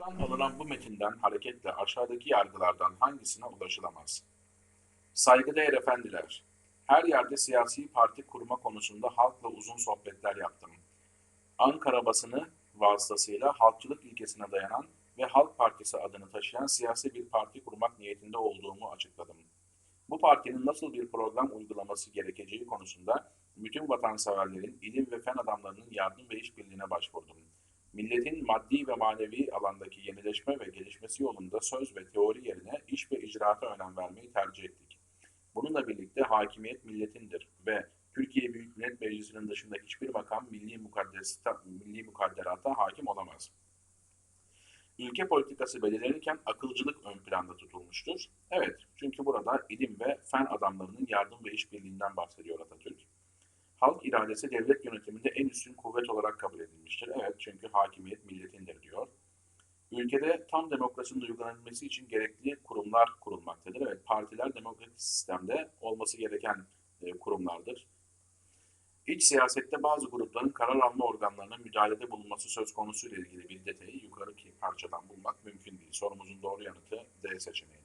Alınan bu metinden hareketle aşağıdaki yargılardan hangisine ulaşılamaz? Saygıdeğer efendiler, her yerde siyasi parti kurma konusunda halkla uzun sohbetler yaptım. Ankara basını vasıtasıyla halkçılık ilkesine dayanan ve Halk Partisi adını taşıyan siyasi bir parti kurmak niyetinde olduğumu açıkladım. Bu partinin nasıl bir program uygulaması gerekeceği konusunda bütün vatanseverlerin, ilim ve fen adamlarının yardım ve işbirliğine başvurdum. Milletin maddi ve manevi alandaki yenileşme ve gelişmesi yolunda söz ve teori yerine iş ve icraata önem vermeyi tercih ettik. Bununla birlikte hakimiyet milletindir ve Türkiye Büyük Millet Meclisi'nin dışında hiçbir makam milli, mukaddesata, milli mukadderata hakim olamaz. Ülke politikası belirlenirken akılcılık ön planda tutulmuştur. Evet, çünkü burada ilim ve fen adamlarının yardım ve işbirliğinden bahsediyor Atatürk. Halk iradesi devlet yönetiminde en üstün kuvvet olarak kabul edilmiştir. Evet, çünkü hakimiyet milletindir diyor. Ülkede tam demokrasinin uygulanabilmesi için gerekli kurumlar kurulmaktadır. Evet, partiler demokratik sistemde olması gereken e, kurumlardır. İç siyasette bazı grupların karar alma organlarına müdahalede bulunması söz konusu ile ilgili bir detayı yukarıki parçadan bulmak mümkün değil. Sorumuzun doğru yanıtı D seçeneği.